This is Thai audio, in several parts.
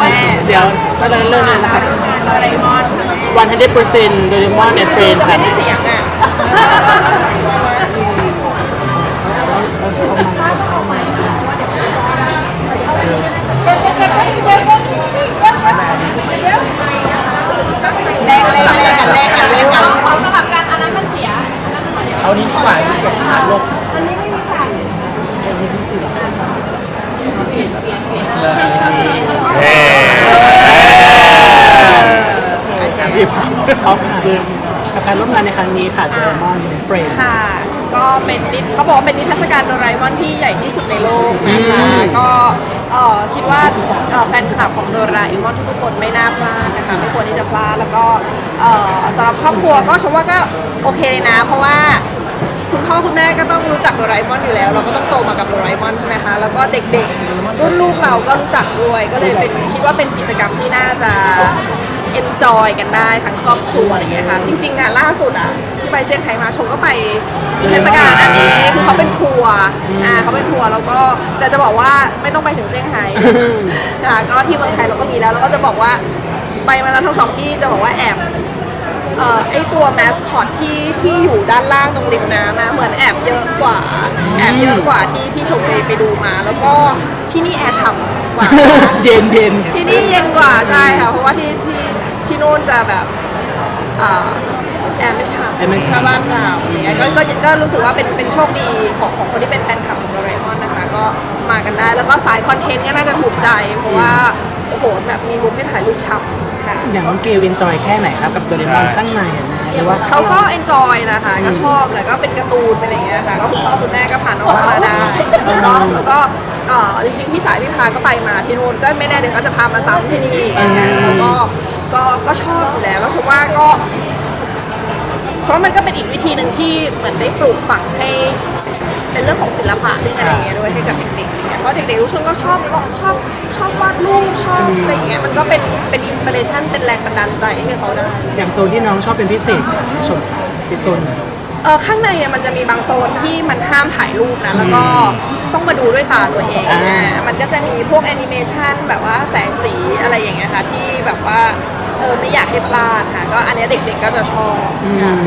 แม่เดี๋ยวก็เลยเริ่มเลยนะครับโดเรมอน100%โดเรมอนในเฟรนจะครัไม่บได้เสียงอะ แลกแลกแลกกันแลกกันแลกกันขอสลับกันอันนั้นมันเสีย เอานี้ดีกว่าที่แบบชาร์จลบ เอ๊ หยิบเอาคือ กับการร่วมงานในครั้งนี้ค่ะโดเรมอนในเฟรนค่ะ ก็เป็นนิทเขาบอกว่าเป็นนิทรรศการโดราเอมอนที่ใหญ่ที่สุดในโลกนะคะ อืม ก็เอ่อคิดว่าเอ่อแฟนคลับของโดราเอมอนทุกๆคนไม่น่าพลาดนะคะ ไม่ควรที่จะพลาดแล้วก็เอ่อสำหรับครอบครัวก็ชมว่าก็โอเคเลยนะ เพราะว่าคุณพ่อคุณแม่ก็ต้องรู้จักโดราเอมอนอยู่แล้ว เราก็ต้องโตมากับโดราเอมอนใช่ไหมคะ แล้วก็เด็กๆรุ่นลูกเราก็รู้จักด้วย ก็เลยเป็นคิดว่าเป็นกิจกรรมที่น่าจะ enjoy กันได้ทั้งครอบครัวอะไรเงี้ยค่ะ จริงๆอะล่าสุดอะที่ไปเซี่ยงไฮ้มาชมก็ไปเทศกาลอันนี้คือเขาเป็นทัวร์อ่าเขาเป็นทัวร์แล้วก็แต่จะบอกว่าไม่ต้องไปถึงเซี่ยงไฮ้นะคะก็ที่เมืองไทยเราก็มีแล้วแล้วก็จะบอกว่าไปมาแล้วทั้งสองที่จะบอกว่าแอบเอ่อไอตัวแมสคอตที่ที่อยู่ด้านล่างตรงริมน้ำนะเหมือนแอบเยอะกว่า แอบเยอะกว่าที่ที่ชมไปไปดูมา แล้วก็ที่นี่แอร์ฉ่ำกว่า เย็นเย็นที่นี่เย็นกว่าใช่ค่ะเพราะว่าที่ที่ ที่นู่นจะแบบอ่าแอร์ไม่ฉ่ำแอร์ไม่ฉ่ำถ้าบ้านเราอย่างเงี้ยก็ก็ก็รู้สึกว่าเป็นเป็นโชคดีของของคนที่เป็นแฟนคลับของโดเรมอนนะคะ ก็มากันได้แล้วก็สายคอนเทนต์ก็น่าจะถูกใจ เพราะว่าโอ้โหแบบมีมุมให้ถ่ายรูปฉ่ำค่ะ อย่างน้องเกลเอนจอยแค่ไหนครับกับโดเรมอนข้างในอะนะหรือว่าเขาก็เอนจอยนะคะ ก็ชอบแล้วก็เป็นการ์ตูนเป็นอะไรอย่างเงี้ยค่ะก็คุณพ่อคุณแม่ก็พาน้องมาได้เนาะแล้วก็เอ่อจริงๆพี่สายพี่พาก็ไปมาที่นู่นก็ไม่แน่เดี๋ยวเขาจะพามาซ้ำที่นี่แล้วก็ ก็ก็ชอบอยู่แล้วก็ชมว่าก็ เพราะมันก็เป็นอีกวิธีหนึ่งที่เหมือนได้ปลูกฝังให้ เป็นเรื่องของศิลปะเรื่องอะไรอย่างเงี้ยด้วยให้กับเด็กๆอย่างเงี้ยเพราะเด็กๆรู้สึกก็ชอบชอบชอบวาดรูปชอบอะไรอย่างเงี้ยมันก็เป็นเป็นอินสปิเรชันเป็นแรงบันดาลใจให้เขาได้อย่างโซนที่น้องชอบเป็นพิเศษค่ะชมค่ะเป็นโซนไหน เออข้างในเนี่ยมันจะมีบางโซนที่มันห้ามถ่ายรูปนะแล้วก็ต้องมาดูด้วยตาตัวเองอ่าอ่ามันก็จะมีพวกแอนิเมชันแบบว่าแสงสีอะไรอย่างเงี้ยค่ะที่แบบว่าเออไม่อยากให้พลาดค่ะ ก็อันเนี้ยเด็กๆก็จะชอบอืม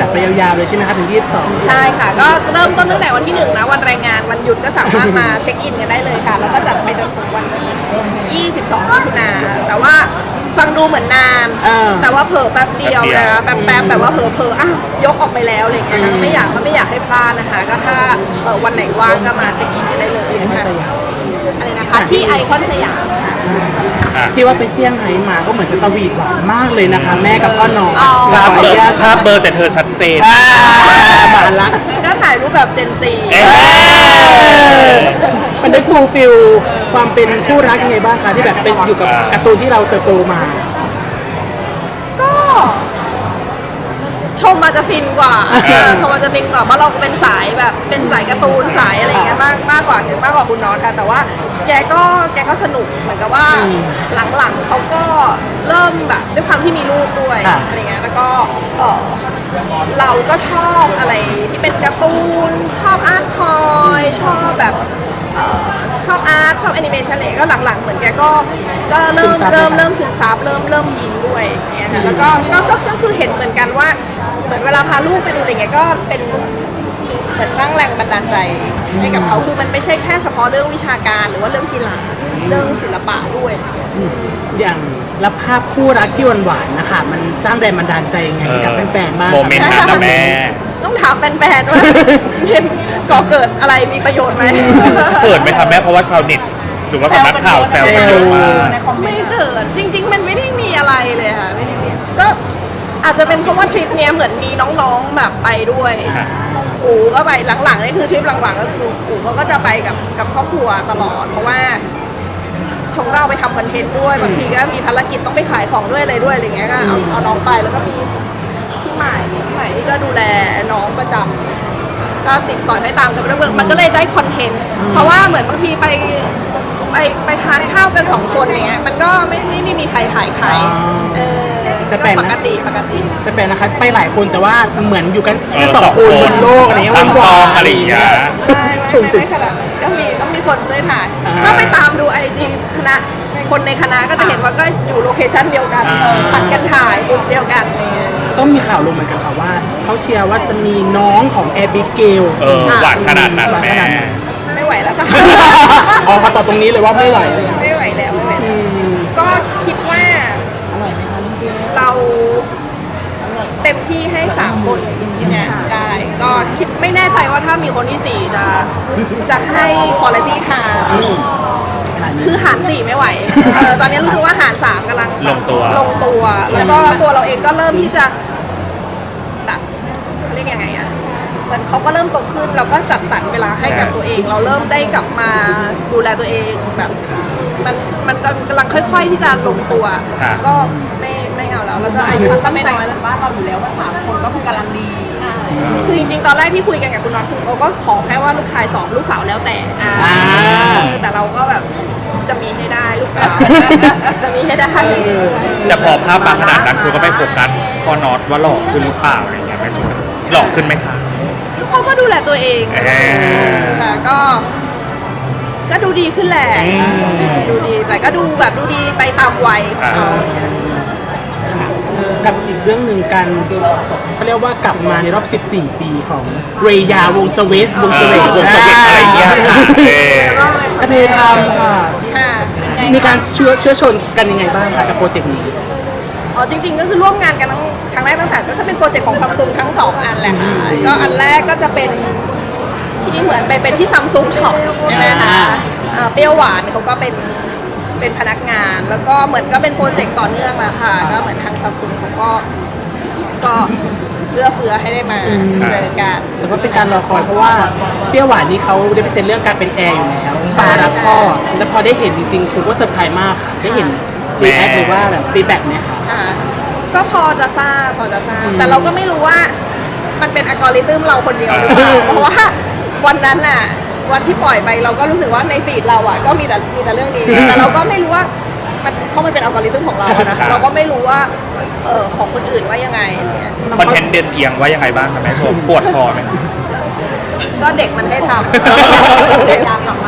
จัดไปยาวๆเลยใช่ไหมครับถึง 22 ใช่ค่ะ ก็เริ่มต้นตั้งแต่วันที่หนึ่งนะวันแรงงานวันหยุดก็สามารถมา เช็คอินกันได้เลยค่ะ แล้วก็จัดไปจนถึงวันที่22มิถุนาแต่ว่าฟังดูเหมือนนานเออแต่ว่าเผลอแป๊บเดียว นะแป๊บแป๊บๆแบบว่าเผลอเผลอๆอะยกออกไปแล้วอะไรเงี้ยก็ไม่อยากก็ไม่อยากให้พลาดนะคะ ก็ถ้าเอ่อวันไหนว่างก็มาเช็คอินกันได้เลยนะคะสยามอะไรนะคะที่ไอคอนสยามค่ะ ที่ว่าไปเซี่ยงไฮ้มาก็เหมือนจะสวีทหวานมากเลยนะคะ แม่กับพ่อน้องอ๋อภาพขอเบออนุญาตร์ภาพเบอร์แต่เธอชัดเจนอ่ามาละ ก็ถ่ายรูปแบบเจนซีเอ๊ะ มันได้คูลฟิลความเป็นคู่รักยังไงบ้างคะที่แบบเป็นอยู่กับการ์ตูนที่เราเติบโตมา ชมอาจจะฟินกว่าเออชมอาจจะฟินกว่าเพราะเราเป็นสายแบบเป็นสายการ์ตูนสายอะไรอย่างเงี้ยมากมากกว่ามากกว่าคุณน้องค่ะแต่ว่าแกก็แกก็สนุกเหมือนกับว่าอืมหลังๆเขาก็เริ่มแบบด้วยความที่มีลูกด้วยค่ะ อะไรเงี้ยแล้วก็เออเราก็ชอบอะไรที่เป็นการ์ตูนชอบอาร์ตทอยชอบแบบเอ่อ ชอบอาร์ตชอบแอนิเมชันอะไรก็หลังๆเหมือนแกก็ก็เริ่มเริ่มเริ่มซึมซับเริ่มเริ่มยินด้วยอย่างเงี้ยค่ะแล้วก็ก็ก็ก็คือเห็นเหมือนกันว่า เหมือนเวลาพาลูกไปดูอะไรเงี้ยก็เป็นเหมือนสร้างแรงบันดาลใจให้กับเขาคือมันไม่ใช่แค่เฉพาะเรื่องวิชาการหรือว่าเรื่องกีฬาเรื่องศิลปะด้วย อย่างรับภาพคู่รักที่หวานๆนะคะ มันสร้างแรงบันดาลใจยังไงให้กับแฟนๆบ้างโมเมนต์นั้นนะแม่ ต้องถามแฟนๆว่าเป็น ก่อเกิดอะไรมีประโยชน์ไหมเกิดไหมครับแม่เพราะว่าชาวเน็ตหรือว่าสำนักข่าวแซวกันเยอะมากไม่เกิดจริง ๆ มันไม่ได้มีอะไรเลยค่ะไม่ได้มีก็อาจจะเป็นเพราะว่าทริปเนี้ยเหมือนมีน้องๆแบบไปด้วยค่ะอู๋ก็ไปหลังๆนี่คือทริปหลังๆก็คืออู๋เขาก็จะไปกับกับครอบครัวตลอด เพราะว่าชมก็เอาไปทำคอนเทนต์ด้วยบางทีก็มีภารกิจต้องไปขายของด้วยอะไรด้วยอะไรเงี้ยก็เอาเอาน้องไปแล้วก็มีที่ใหม่ที่ใหม่ที่ก็ดูแลน้องประจำ ก็ติดสอยให้ตามกันไปด้วยมันก็เลยได้คอนเทนต์เพราะว่าเหมือนบางทีไปไปไปทานข้าวกันสองคนอย่างเงี้ยมันก็ไม่ไม่ไม่มีใครถ่ายใครเออแต่ก็แปลกปนะกติปกติ แต่แปลกนะคะไปหลายคนแต่ว่าเหมือนอยู่กันเอแค่อสองคนสองคนบนโลกอะไรเงี้ยตั้งหวานกองๆอะไรอย่างเงี้ย ไม่ชมไม่ติไม่ขนาดนั้นก็มีต้องมีคนช่วยถ่ายอ่าก็ไปตามดูไอจีคณะคนในคณะก็จะเห็นว่าก็อยู่โลเคชั่นเดียวกันอ่า ผัดกันถ่ายกลุ่มเดียวกันอะไรเงี้ย ก็มีข่าวลงเหมือนกันค่ะว่าเขาเชียร์ว่าจะมีน้องของแอบิเกลเออหวานขนาดนั้นแม่ ไม่ไหวแล้วค่ะ อ๋อเขาตอบตรงนี้เลยว่าไม่ไหวเลยไม่ไหวแล้วไม่ไหวอืแล้วมก็คิดว่าเราเต็มที่ให้สามคนเนี่ยได้ ก็คิดไม่แน่ใจว่าถ้ามีคนที่สี่จะจะให้คุณภาพทางอืมขนาดนี้คือหารสี่ไม่ไหวเออตอนนี้รู้สึกว่าหารสามกำลังลงตัว ลงตัว แล้วก็ตัวเราเองก็เริ่มที่จะแบบเรี ยกยังไงอะเหมือนเขาก็เริ่มโตขึ้นเราก็จัดสรรเวลาให้กับตัวเอง เราเริ่มได้กลับมาดูแลตัวเองแบบอืมมันมันกำลังค่อย ๆ ที่จะลงตัว ครับ ก็ไม่ไม่เอาแล้วแล้วก็อายุก็ไม่น้อยแล้ว บ้านเราอยู่แล้วว่าสามคนก็คือกำลังดีใช่คือจริงๆ ตอนแรกที่คุยกันกับคุณน็อตคือเขาก็ขอแค่ว่าลูกชายสองลูกสาวแล้วแต่อ่าแต่เราก็แบบจะมีให้ได้ลูกสาว จะมีให้ได้ แต่พอภาพมาขนาดนั้นคือก็ไปโฟกัสพ่อนอตว่าหล่อขึ้นหรือเปล่าอะไรเงี้ยแม่ชม หล่อขึ้นไหมคะ เขาก็ดูแลตัวเองเออค่ะก็ ก็ดูดีขึ้นแหละอืมดูดีแต่ก็ดูแบบดูดีไปตามวัยของเขาค่ะกับอีกเรื่องหนึ่งกันเขาเรียกว่ากลับมาในรอบ 14 ปีของเรยาวงสเวสวงเอสเวอสวงสวิตอะไรเงี้ยค่ะเออ กระเทยทำค่ะ ค่ะ มีการเชื้อเชื้อชนกันยังไงบ้างคะกับโปรเจกต์นี้ อ๋อจริง ๆ ก็คือร่วมงานกันทั้งครั้งแรกตั้งแต่ก็คือเป็นโปรเจกต์ของซัมซุงทั้งสองอันแหละค่ะก็อันแรกก็จะเป็นที่เหมือนไปเป็นที่ซัมซุงช็อปใช่ไหมคะอ่าอ่าเปรี้ยวหวานเขาก็เป็นเป็นพนักงาน แล้วก็เหมือนก็เป็นโปรเจกต์ต่อเนื่องแหละค่ะก็เหมือนทางซัมซุงเขาก็ก็เลือกเฟือให้ได้มาเจอกัน แต่ว่าเป็นการรอคอยเพราะว่าเปรี้ยวหวานนี่เขาได้ไปเซ็นเรื่องการเป็นแอร์อยู่แล้วฟ้ารักพ่อแล้วพอได้เห็นจริงๆคุณก็เซอร์ไพรส์มากค่ะได้เห็นรี แอคหรือว่าแบบฟีดแบ็กเนี่ยค่ะค่ะก็พอจะทราบพอจะทราบอืมแต่เราก็ไม่รู้ว่ามันเป็นอัลกอริทึมเราคนเดียวหรือเปล่าอ่า เพราะว่าวันนั้นน่ะ วันที่ปล่อยไปเราก็รู้สึกว่าในฟีดเราอะก็มีแต่มีแต่เรื่องนี้อ่าแต่เราก็ไม่รู้ว่ามันเพราะมันเป็นอัลกอริทึมของเราอะนะครับ เราก็ไม่รู้ว่าเออของคนอื่นว่ายังไงอะไรเงี้ยคอนเทนต์เด่นเอียงว่ายังไงบ้างคะแม่ชมปวดคอไหมคะก็เด็กมันให้ทเด็กำยามกลับมา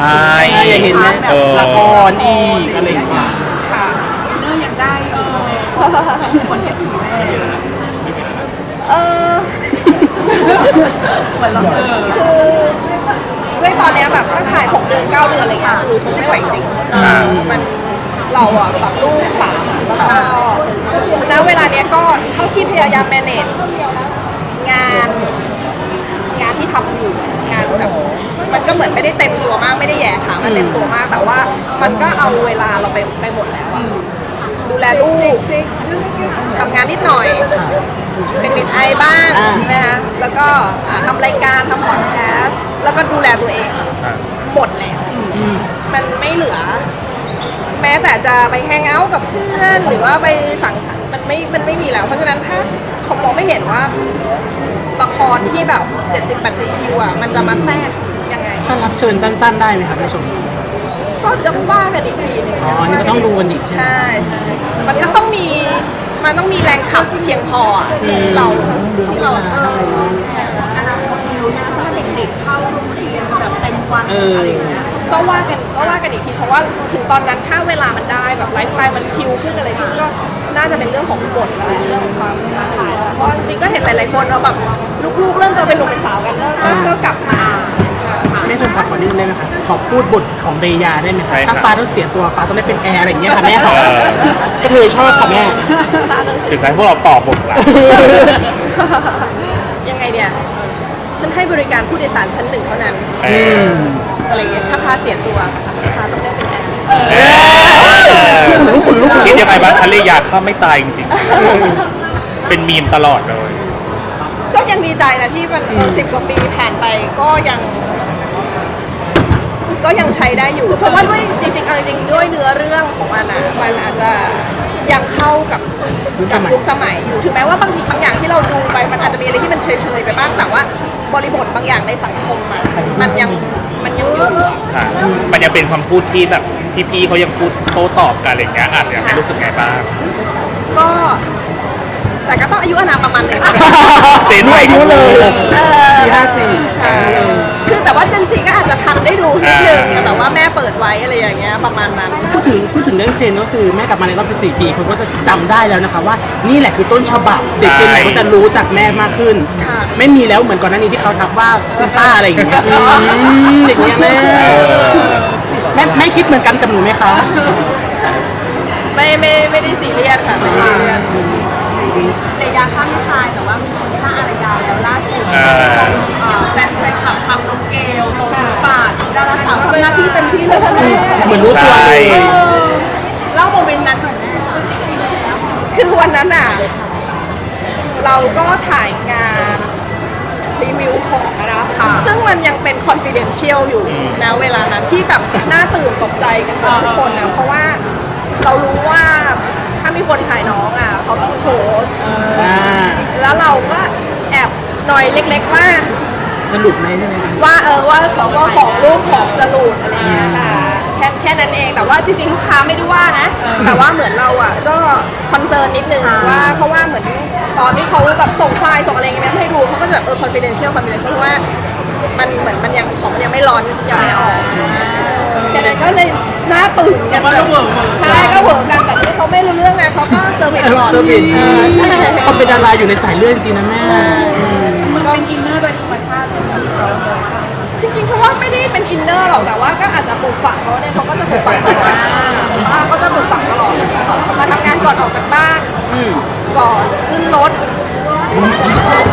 ใช่ใช่อยากเห็นไหมเออ ละครอีกอะไรอย่างเงี้ยค่ะเนื้ออยากได้เออคนเห็นถึงแม่เออเหมือนเราเออคือด้วยตอนเนี้ยแบบก็ถ่าย6เดือน9เดือนอะไรเงี้ยคือคงไม่ไหวจริงเออมันเราอะแบบลูกสามแล้วก็ณเวลาเนี้ยก็เท่าที่พยายาม manage งาน งานที่ทำอยู่งาน แบบมันก็เหมือนไม่ได้เต็มตัวมากไม่ได้แย่ขามันเต็มตัวมาก แต่ว่ามันก็เอาเวลาเราไปไปหมดแล้วอะดูแลลูกทำงานนิดหน่อย เป็นมิดไอบ้างอ่า นะคะแล้วก็อ่าทำรายการทำพอดแคสต์แล้วก็ดูแลตัวเอง อะหมดแล้วอืมมันไม่เหลือ แม้แต่จะไปแฮงเอาท์กับเพื่อนหรือว่าไปสังสรรค์มันไม่ มันไม่มีแล้ว เพราะฉะนั้นถ้าเขามองไม่เห็นว่า ละครที่แบบ 70 80คิวอะมันจะมาแทรกยังไง ถ้ารับเชิญสั้น ๆ ได้ไหมครับแม่ชม ก็ต้องว่ากันอีกทีหนึงอ๋ออันนี้ก็ต้องดูกันอีกใช่ไหม ใช่ใช่มันก็ต้องมีมันต้องมีแรงขับเพียงพออะที่เราที่เราเอออนาคตไม่รู้นะถ้าเด็กๆเข้าโรงเรียนแบบเต็มวันเอออ อะไรอย่างเงี้ย ก็ว่ากันก็ว่ากันอีกทีเพราะว่าถึงตอนนั้นถ้าเวลามันได้แบบไลฟ์สไตล์มันชิลขึ้นอะไรขึ้นก็น่าจะเป็นเรื่องของบทอะไรเรื่องของความท้าทายแล้วเพราะจริงๆก็เห็นหลาย ๆ คนเราแบบลูกๆ เริ่มโตเป็นหนุ่มเป็นสาวกันแล้วก็ก็กลับมาแม่ชมขอขอนิดนึงได้ไหมคะขอพูดบทของเรยาได้ไหมใช่คะครับถ้าฟ้าต้องเสียตัวฟ้าต้องได้เป็นแอร์อะไรอย่างเงี้ยค่ะแม่ค่ะเออก็เคยชอบค่ะแม่หรือจะให้พวกเราตอบบทละยังไงเนี่ยฉันให้บริการผู้โดยสารชั้นหนึ่งเท่านั้นเอออะไรอย่างเงี้ยถ้าพาเสียตัวพาต้องได้เป็นแอร์เออคิดยังไงบ้างทะเลยาถ้าไม่ตายจริงๆ เป็นมีมตลอดเลย ก็ยังดีใจนะที่มันสิบกว่าปีผ่านไปก็ยังก็ยังใช้ได้อยู่ เพราะว่าด้วยจริงๆเอาจริงๆด้วยเนื้อเรื่องของมันอะมันอาจจะยังเข้ากับยุคสกับมัยยุคสมัยอยู่ ถึงแม้ว่าบางทีบางอย่างที่เราดูไปมันอาจจะมีอะไรที่มันเฉยๆไปบ้างแต่ว่า บริบทบางอย่างในสังคมอะมันยังมันยังอยู่อะค่ะมันยังเป็นคำพูดที่แบบพี่ๆเขายังพูดโต้ตอบกันอะไรอย่างเงี้ยอาจจะไม่รู้สึกไงบ้าง ก็ แต่ก็ต้องอายุอานามประมาณหนึงเจนใหม่รู้เลยเออปีห้าสี่ค่ะคือแต่ว่าเจนซีก็อาจจะทันได้ดูนิดนึงแต่ว่าแม่เปิดไว้อะไรอย่างเงี้ยประมาณนั้น พูดถึงพูดถึงเรื่องเจนก็คือแม่กลับมาในรอบ 14 ปีคนก็จะจำได้แล้วนะคะว่านี่แหละคือต้นฉบับเด็กเจนไหนก็จะรู้จักแม่มากขึ้น ค่ะ ไม่มีแล้วเหมือนก่อนหน้านี้ที่เขาทักว่าคุณป้าอะไรอย่างเงี้ยอืมอย่างเงี้ยแม่แม่แม่คิดเหมือนกันกับหนูไหมคะ ไม่ไม่ไม่ได้ซีเรียสค่ะไม่ได้ซีเรียส แต่ยาฆ่าไม่ตายแต่ว่ามีคนฆ่าอารยาแล้วล่าสุดเอออ่าแฟนแฟนคลับทำน้องเกลตรงป่าดาราสาวทำหน้าที่เต็มที่เลยค่ะแม่เหมือนรู้ตัวเลยเล่าโมเมนต์นั้นหน่อยแม่คือวันนั้นอะ เราก็ถ่ายงานรีวิวของอะนะซึ่งมันยังเป็น confidential อยู่นะเวลานั้นที่แบบ น่าตื่นตกใจกันทุกคนนะเพราะว่าเรารู้ว่าถ้า มีคนถ่ายน้องอะเขาต้องโพสต์อ่าแล้วเราก็แอบหน่อยเล็กๆว่า สรุปไหมใช่ไหมคะว่าเออว่าเขาก็ของรูปของสรุปอะไรเงี้ยค่ะแค่แค่นั้นเองแต่ว่าจริงๆลูกค้าไม่ได้ว่านะ แต่ว่าเหมือนเราอะก็คอนเซิร์นนิดนึงว่าเพราะว่าเหมือนตอนที่เขาแบบส่งไฟล์ส่งอะไรอย่างเงี้ยให้ดูเขาก็จะแบบเออ confidential confidential เพราะว่า มันเหมือนมันยังของมันยังไม่ร้อนยังไม่ออกแค่นั้นก็เลย น่าตื่นกันแบบใช่ก็เหวอกันแต่ที่เขาไม่รู้เรื่องไงเขาก็เซอร์วิสก่อนเซอร์วิสเออใช่เขาเป็นดาราอยู่ในสายเลือดจริงๆนะแม่มันเป็นอินเนอร์โดยธรรมชาติจริงๆฉันว่าไม่ได้เป็นอินเนอร์หรอกแต่ว่าก็อาจจะปลูกฝังเขาเนี่ยเขาก็จะปลูกฝังตลอดว่าก็จะปลูกฝังตลอดมาทำงานก่อนออกจากบ้านอืมก่อนขึ้นรถ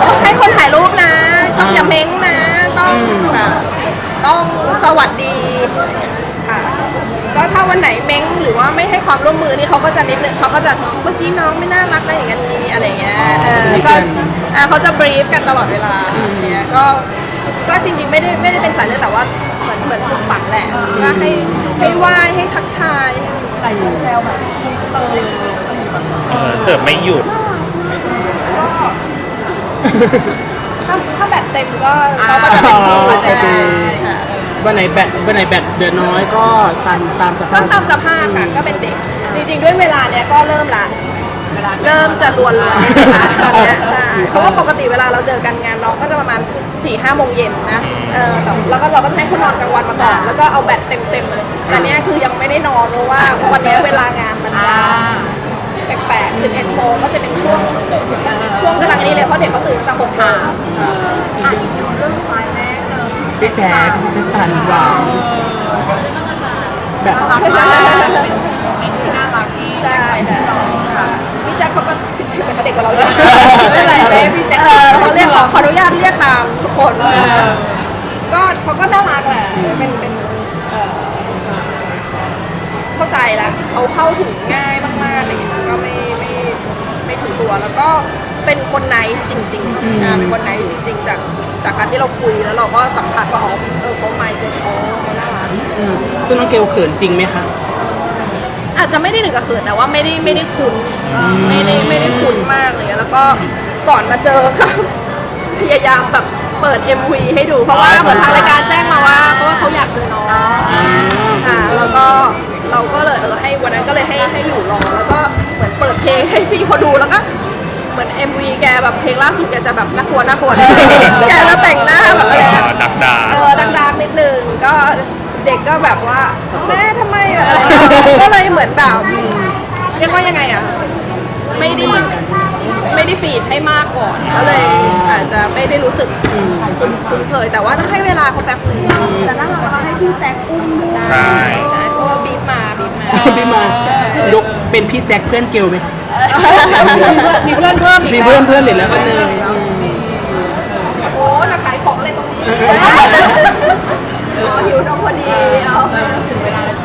ต้องให้คนถ่ายรูปนะ ต้องอย่าเม้งนะ ต้องแบบต้องสวัสดีค่ะ ก็ถ้าวันไหนเม้งหรือว่าไม่ให้ความร่วมมือนี่เขาก็จะนิดนึงเขาก็จะเมื่อกี้น้องไม่น่ารักอะไรอย่างเงี้ยนี้อะไรเงี้ยเออก็อ่าเขาจะบรีฟกันตลอดเวลาอย่างเงี้ยก็ก็จริงๆไม่ได้ไม่ได้เป็นสายเลือดแต่ว่าเหมือนเหมือนปลูกฝังแหละว่าให้ให้ไหว้ให้ทักทายใส่แซวแบบชิคเตยเออเสิร์ฟไม่หยุดถ้าถ้าแบตเต็มก็เราก็จะเป็นที่อ๋อใช่โอเคค่ะ วันไหนแบตวันไหนแบตเดือนน้อยก็ตามตามสต้ภาองพตามสภาพค่ะก็เป็นเด็ก จริงๆด้วยเวลาเนี้ยก็เริ่มละเริ่มจะลวนลวนละตอนเนี้ยใช่เพราะว่าปกติเวลาเราเจอกันงานน้องก็จะประมาณ4ี่ห้าโมงเย็นนะเออแต่แล้วก็เราก็ให้เขานอนกลางวันมาก่อนแล้วก็เอาแบตเต็มๆเลยแต่เนี้ยคือยังไม่ได้นอนเพราะว่าวันเนี้ยเวลางานมันจะแปลกๆ11โมงก็จะเป็นช่วงช่วงกำลังนี้เลยเพราะเด็กเขาตื่นตั้งแต่หกโมงอะอีกหนึ่งเรื่องไฟแม่เจอ พี่แจ๊คพี่แจ๊คสันหวานแบบรักมากเป็นที่น่ารักที่ใช่ค่ะพี่แจ็คเขาก็พี่แจ็คเป็นเด็กกว่าเราเยอะไม่เป็นไรแม่พี่แจ็คเขาเรียกขออนุญาตเรียกตามทุกคนก็เขาก็น่ารักแหละเป็นเป็นเข้าใจแล้วเขาเข้าถึงง่ายมากๆอะไรอย่างเงี้ยก็ไม่ไม่ไม่ถึงตัวแล้วก็เป็นคนไหนจริงๆอ่าเป็นคนไหนจริงๆจาก จากการที่เราคุยแล้วเราก็สัมผัสว่าอ๋อเออเขาไมเซ็ตเขาเขาน่ารักอืมซึ่งน้องเกลเขินจริงไหมคะ อาจจะไม่ได้ถึงกับเขินแต่ว่าไม่ได้ไม่ได้คุ้นไม่ได้ไม่ได้คุ้นมากเลยแล้วก็ก่อนมาเจอก็พยายามแบบเปิด MV ให้ดูเพราะว่าเหมือนทางรายการแจ้งมาว่าเพราะว่าเขาอยากเจอน้องค่ะแล้วก็เราก็เลยเออให้วันนั้นก็เลยให้ให้อยู่รอแล้วก็เหมือนเปิดเพลงให้พี่เขาดูแล้วก็ เหมือน MV แกแบบเพลงล่าสุดแกจะแบบน่ากลัวน่ากลัว แกจะแต่งหน้าแบบอะไรนะดักดาเออดังๆนิดนึงก็เด็กก็แบบว่าแม่ทำไมอะก็เลยเหมือนแบบเรียกว่ายังไงอะไม่ได้ไม่ได้ฟีดให้มากก่อนก็เลยอาจจะไม่ได้รู้สึกคุ้นเคยแต่ว่าต้องให้เวลาเขาแป๊บหนึงแต่น่ารักเราให้พี่แจ็คอุ้มด้วยใช่ ใช่เพราะว่าบีบมาบีบมาพี่มาลกเป็นพี่แจ็คเพื่อนเกลไหมคะมีเพื่อนเพิ่มอีกมีเพื่อนเพื่อนเลยแล้วก็เลยโอ้จะขายของอะไรตรงนี้อ๋อหิวนมพอดีเอาถึงเวลาแล้ว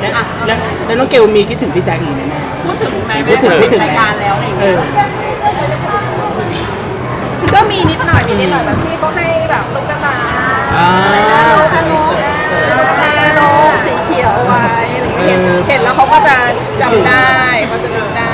แล้วแล้วแล้วน้องเกลมีคิดถึงพี่แจ็คอีกไหมแม่ พูดถึงไหมพูแม่ดถึงพูดถึง รายการแล้วอะไรอย่างเอเงี้ยอ ก็มีนิดหน่อยมีนิดหน่อยแบบพี่ก็ให้แบบตุ๊กตาอ่าตุ๊กตาตุ๊กตาโน กสีเขียวไว้อะไรอย่างเเห็นเห็นแล้วเขาก็จะจำได้เขาจะนึกได้